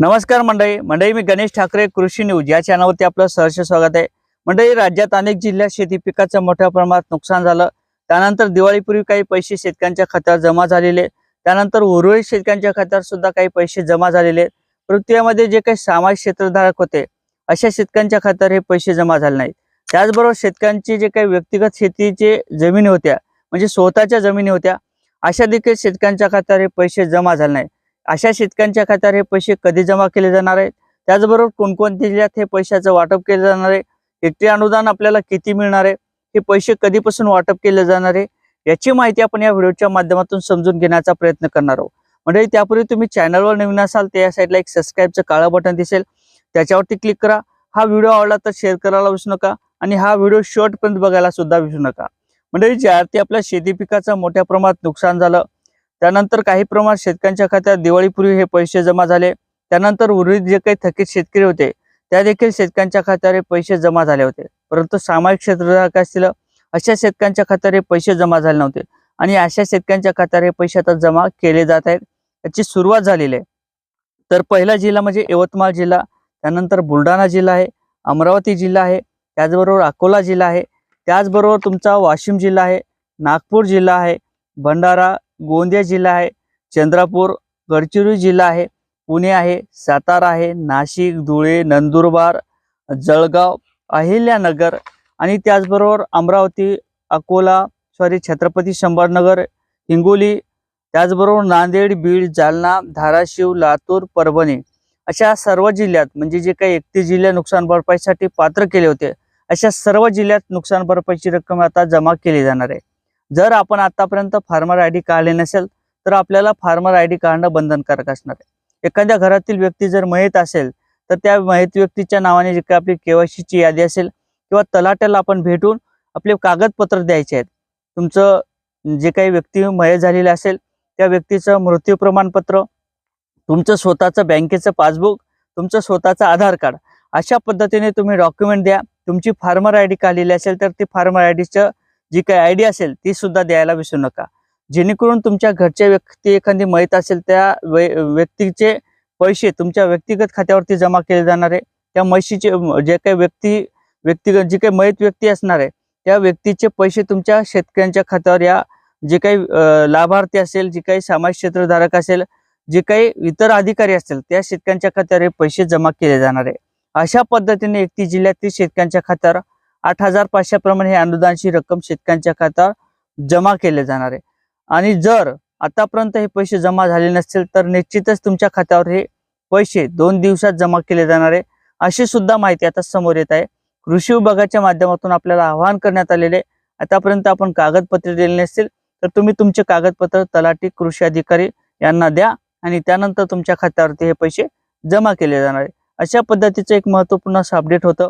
नमस्कार मंडळी. मंडळी मी गणेश ठाकरे कृषी न्यूज. या चॅनलवरती आपलं सहर्ष स्वागत आहे. मंडळी राज्यात अनेक जिल्ह्यात शेती पिकाचं मोठ्या प्रमाणात नुकसान झालं. त्यानंतर दिवाळीपूर्वी काही पैसे शेतकऱ्यांच्या खात्यावर जमा झालेले. त्यानंतर उर्वरित शेतकऱ्यांच्या खात्यावर सुद्धा काही पैसे जमा झालेले. आहेत. परंतु यामध्ये जे काही सामाजिक क्षेत्रधारक होते अशा शेतकऱ्यांच्या खात्यावर हे पैसे जमा झाले नाहीत. त्याचबरोबर शेतकऱ्यांची जे काही व्यक्तिगत शेतीचे जमिनी होत्या म्हणजे स्वतःच्या जमिनी होत्या अशा देखील शेतकऱ्यांच्या खात्यावर हे पैसे जमा झाले नाही अशा शेतकऱ्यांच्या खात्यावर हे पैसे कधी जमा केले जाणार आहेत? त्याचबरोबर कोणकोणत्या जिल्ह्यात हे पैशाचं वाटप केलं जाणार आहे? हेक्टरी अनुदान आपल्याला किती मिळणार आहे? हे पैसे कधीपासून वाटप केले जाणार आहे? याची माहिती आपण या व्हिडिओच्या माध्यमातून समजून घेण्याचा प्रयत्न करणार आहोत. म्हणजे त्यापूर्वी तुम्ही चॅनलवर नवीन असाल तर या साईडला एक सबस्क्राईबचं काळं बटन दिसेल. त्याच्यावरती क्लिक करा. हा व्हिडिओ आवडला तर शेअर करायला विसरू नका आणि हा व्हिडिओ शॉर्टपर्यंत बघायला सुद्धा विसरू नका. म्हणजे ज्या आपल्या शेती पिकाचं मोठ्या प्रमाणात नुकसान झालं त्यानंतर काही प्रमाणात शेतकऱ्यांच्या खात्यात दिवाळीपूर्वी हे पैसे जमा झाले. त्यानंतर उर्वरित जे काही थकीत शेतकरी होते त्या देखील शेतकऱ्यांच्या खात्यावर हे पैसे जमा झाले होते. परंतु सामाजिक क्षेत्रधारक असतील अशा शेतकऱ्यांच्या खात्यावर हे पैसे जमा झाले नव्हते. आणि अशा शेतकऱ्यांच्या खात्यावर हे पैसे आता जमा केले जात आहेत. याची सुरुवात झालेली आहे. तर पहिला जिल्हा म्हणजे यवतमाळ जिल्हा त्यानंतर बुलढाणा जिल्हा आहे अमरावती जिल्हा आहे त्याचबरोबर अकोला जिल्हा आहे त्याचबरोबर तुमचा वाशिम जिल्हा आहे नागपूर जिल्हा आहे भंडारा गोंदिया जिल्हा आहे चंद्रपूर गडचिरोली जिल्हा आहे पुणे आहे सातारा आहे नाशिक धुळे नंदुरबार जळगाव अहिल्यानगर आणि त्याचबरोबर अमरावती अकोला सॉरी छत्रपती संभाजीनगर हिंगोली त्याचबरोबर नांदेड बीड जालना धाराशिव लातूर परभणी अशा सर्व जिल्ह्यात म्हणजे जे काही एकतीस जिल्ह्या नुकसान भरपाईसाठी पात्र केले होते अशा सर्व जिल्ह्यात नुकसान भरपाईची रक्कम आता जमा केली जाणार आहे. जर आपण आतापर्यंत फार्मर आय डी काढले नसेल तर आपल्याला फार्मर आय डी काढणं बंधनकारक असणार आहे. एखाद्या घरातील व्यक्ती जर मयत असेल तर त्या मयत व्यक्तीच्या नावाने जे काही आपली केवायसीची यादी असेल किंवा तलाट्याला आपण भेटून आपले कागदपत्र द्यायचे आहेत. तुमचं जे काही व्यक्ती मयत झालेले असेल त्या व्यक्तीचं मृत्यू प्रमाणपत्र तुमचं स्वतःचं बँकेचं पासबुक तुमचं स्वतःचं आधार कार्ड अशा पद्धतीने तुम्ही डॉक्युमेंट द्या. तुमची फार्मर आय डी काढलेली असेल तर ती फार्मर आय डीचं जी काही आयडिया असेल ती सुद्धा द्यायला विसरू नका. जेणेकरून तुमच्या घरच्या व्यक्ती एखादी मयत असेल त्या व्यक्तीचे पैसे तुमच्या व्यक्तिगत खात्यावरती जमा केले जाणार आहे. त्या म्हशीचे जे काही व्यक्ती व्यक्तिगत जी काही मयत व्यक्ती असणार आहे त्या व्यक्तीचे पैसे तुमच्या शेतकऱ्यांच्या खात्यावर या जे काही लाभार्थी असेल जे काही समाज क्षेत्रधारक असेल जे काही इतर अधिकारी असतील त्या शेतकऱ्यांच्या खात्यावर हे पैसे जमा केले जाणार आहे. अशा पद्धतीने एकती जिल्ह्यातील शेतकऱ्यांच्या खात्यावर आठ हजार पाचशेप्रमाणे हे अनुदानची रक्कम शेतकऱ्यांच्या खात्यावर जमा केले जाणार आहे. आणि जर आतापर्यंत हे पैसे जमा झाले नसतील तर निश्चितच तुमच्या खात्यावर हे पैसे दोन दिवसात जमा केले जाणार आहे अशी सुद्धा माहिती आता समोर येत आहे. कृषी विभागाच्या माध्यमातून आपल्याला आवाहन करण्यात आलेले आतापर्यंत आपण कागदपत्रे दिले नसतील तर तुम्ही तुमचे कागदपत्र तलाठी कृषी अधिकारी यांना द्या आणि त्यानंतर तुमच्या खात्यावरती हे पैसे जमा केले जाणार आहे. अशा पद्धतीचं एक महत्त्वपूर्ण असं अपडेट होतं.